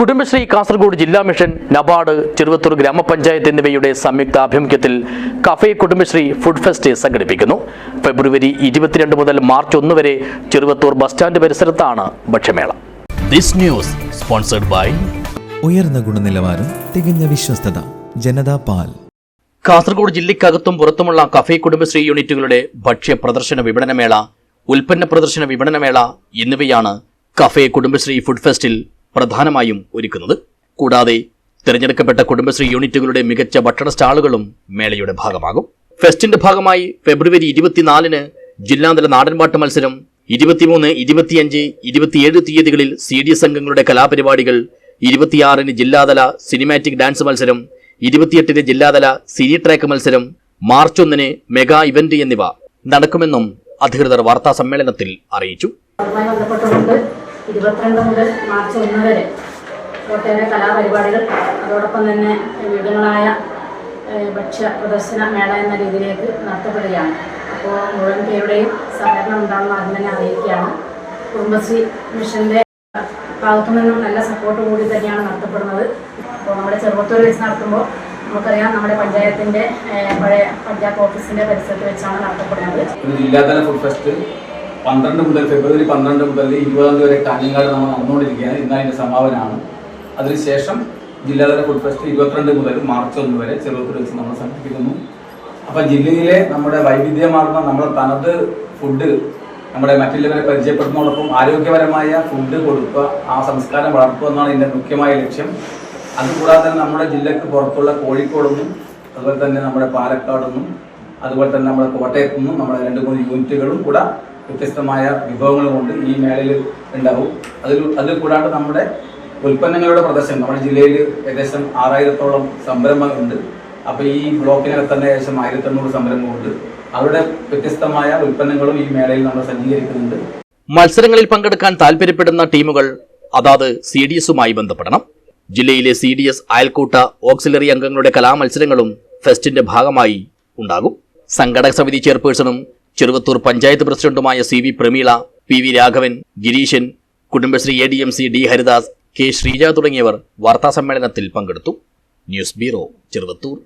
കുടുംബശ്രീ കാസർഗോഡ് ജില്ലാ mission NABARD Cheruvathur ഗ്രാമപഞ്ചായത്ത് എന്നിവയുടെ സംയുക്ത ആഭിമുഖ്യത്തിൽ കഫേ കുടുംബശ്രീ ഫുഡ് ഫെസ്റ്റ് സംഘടിപ്പിക്കുന്നു. ഫെബ്രുവരി ഇരുപത്തിരണ്ട് മുതൽ മാർച്ച് ഒന്ന് വരെ ചെറുവത്തൂർ ബസ് സ്റ്റാൻഡ് പരിസരത്താണ് ഭക്ഷ്യമേള. ദിസ് ന്യൂസ് സ്പോൺസർഡ് ബൈ ഉയർന്ന ഗുണനിലവാരം തികഞ്ഞ വിശ്വസ്തത ജനതാ പാൽ. കാസർഗോഡ് ജില്ലയ്ക്കകത്തും പുറത്തുമുള്ള കഫേ കുടുംബശ്രീ യൂണിറ്റുകളുടെ ഭക്ഷ്യ പ്രദർശന വിപണനമേള ഉൽപ്പന്ന പ്രദർശന വിപണനമേള എന്നിവയാണ് കഫേ കുടുംബശ്രീ ഫുഡ് ഫെസ്റ്റിൽ പ്രധാനമായും ഒരുക്കുന്നത്. കൂടാതെ തിരഞ്ഞെടുക്കപ്പെട്ട കുടുംബശ്രീ യൂണിറ്റുകളുടെ മികച്ച ഭക്ഷണ സ്റ്റാളുകളും മേളയുടെ ഭാഗമാകും. ഫെസ്റ്റിന്റെ ഭാഗമായി ഫെബ്രുവരി ഇരുപത്തിനാലിന് ജില്ലാതല നാടൻപാട്ട് മത്സരം ഇരുപത്തിമൂന്ന് ഇരുപത്തിയഞ്ച് ഇരുപത്തിയേഴ് തീയതികളിൽ സി ഡി എസ് അംഗങ്ങളുടെ കലാപരിപാടികൾ ഇരുപത്തിയാറിന് ജില്ലാതല സിനിമാറ്റിക് ഡാൻസ് മത്സരം ഇരുപത്തിയെട്ടിന് ജില്ലാതല സിനി ട്രാക്ക് മത്സരം മാർച്ച് ഒന്നിന് മെഗാ ഇവന്റ് എന്നിവ നടക്കുമെന്നും അധികൃതർ വാർത്താ സമ്മേളനത്തിൽ അറിയിച്ചു ഇരുപത്തിരണ്ട് മുതൽ മാർച്ച് ഒന്ന് വരെ ഒട്ടേറെ കലാപരിപാടികൾ അതോടൊപ്പം തന്നെ വിവിധങ്ങളായ ഭക്ഷ്യ പ്രദർശന മേള എന്ന രീതിയിലേക്ക് നടത്തപ്പെടുകയാണ്. അപ്പോൾ മുഴുവൻ പേരുടെയും സഹകരണം ഉണ്ടാകുന്ന ആദ്യം തന്നെ അറിയിക്കുകയാണ്. കുടുംബശ്രീ മിഷന്റെ ഭാഗത്തു നിന്നും നല്ല സപ്പോർട്ട് കൂടി തന്നെയാണ് നടത്തപ്പെടുന്നത്. അപ്പോൾ നമ്മുടെ ചെറുപ്പത്തൂർ വെച്ച് നടത്തുമ്പോൾ നമുക്കറിയാം നമ്മുടെ പഞ്ചായത്തിന്റെ പഴയ പഞ്ചായത്ത് ഓഫീസിന്റെ പരിസരത്ത് വെച്ചാണ് നടത്തപ്പെടുന്നത്. ജില്ലാതല ഫുഡ് ഫെസ്റ്റ്. പന്ത്രണ്ട് മുതൽ ഫെബ്രുവരി പന്ത്രണ്ട് മുതൽ ഇരുപതാം തീയതി വരെ കാഞ്ഞങ്ങാട് നമ്മൾ നടന്നുകൊണ്ടിരിക്കുകയാണ്. ഇന്ന് അതിന്റെ സമാപനമാണ്. അതിനുശേഷം ജില്ലാതല ഫുഡ് ഫെസ്റ്റ് ഇരുപത്തിരണ്ട് മുതൽ മാർച്ച് ഒന്ന് വരെ ചെറുപ്പത്തിൽ വെച്ച് നമ്മൾ സംഘടിപ്പിക്കുന്നു. അപ്പം ജില്ലയിലെ നമ്മുടെ വൈവിധ്യമാർന്ന നമ്മുടെ തനത് ഫുഡ് നമ്മുടെ മറ്റുള്ളവരെ പരിചയപ്പെടുന്നതോടൊപ്പം ആരോഗ്യപരമായ ഫുഡ് കൊടുക്കുക ആ സംസ്കാരം വളർത്തുക എന്നാണ് എന്റെ മുഖ്യമായ ലക്ഷ്യം. അതുകൂടാതെ തന്നെ നമ്മുടെ ജില്ലക്ക് പുറത്തുള്ള കോഴിക്കോടൊന്നും അതുപോലെ തന്നെ നമ്മുടെ പാലക്കാടൊന്നും അതുപോലെ തന്നെ നമ്മുടെ കോട്ടയത്തു നിന്നും നമ്മുടെ രണ്ട് മൂന്ന് യൂണിറ്റുകളും കൂടെ വ്യത്യസ്തമായ വിഭവങ്ങളും കൊണ്ട് ഈ മേളയിൽ ഉണ്ടാവും. അതിൽ അതിൽ കൂടാണ്ട് നമ്മുടെ ഉൽപ്പന്നങ്ങളുടെ പ്രദർശനം നമ്മുടെ ജില്ലയിൽ ഏകദേശം ആറായിരത്തോളം സംരംഭങ്ങളുണ്ട് അപ്പോൾ ഈ ബ്ലോക്കിനകത്ത് തന്നെ ഏകദേശം ആയിരത്തി എണ്ണൂറ് സംരംഭമുണ്ട് അവരുടെ വ്യത്യസ്തമായ ഉൽപ്പന്നങ്ങളും ഈ മേളയിൽ നമ്മൾ സജ്ജീകരിക്കുന്നുണ്ട്. മത്സരങ്ങളിൽ പങ്കെടുക്കാൻ താൽപര്യപ്പെടുന്ന ടീമുകൾ അതാത് സി ഡി എസുമായി ബന്ധപ്പെടണം. ജില്ലയിലെ സി ഡി എസ് അയൽക്കൂട്ട ഓക്സിലറി അംഗങ്ങളുടെ കലാമത്സരങ്ങളും ഫെസ്റ്റിന്റെ ഭാഗമായി ഉണ്ടാകും. സംഘടക സമിതി ചെയർപേഴ്സണും ചെറുവത്തൂർ പഞ്ചായത്ത് പ്രസിഡന്റുമായ C V Prameela P V Raghavan Gireeshan Kudumbashree A D M C D Haridas K Sreeja തുടങ്ങിയവർ വാർത്താസമ്മേളനത്തിൽ പങ്കെടുത്തു. News bureau Cheruvathur.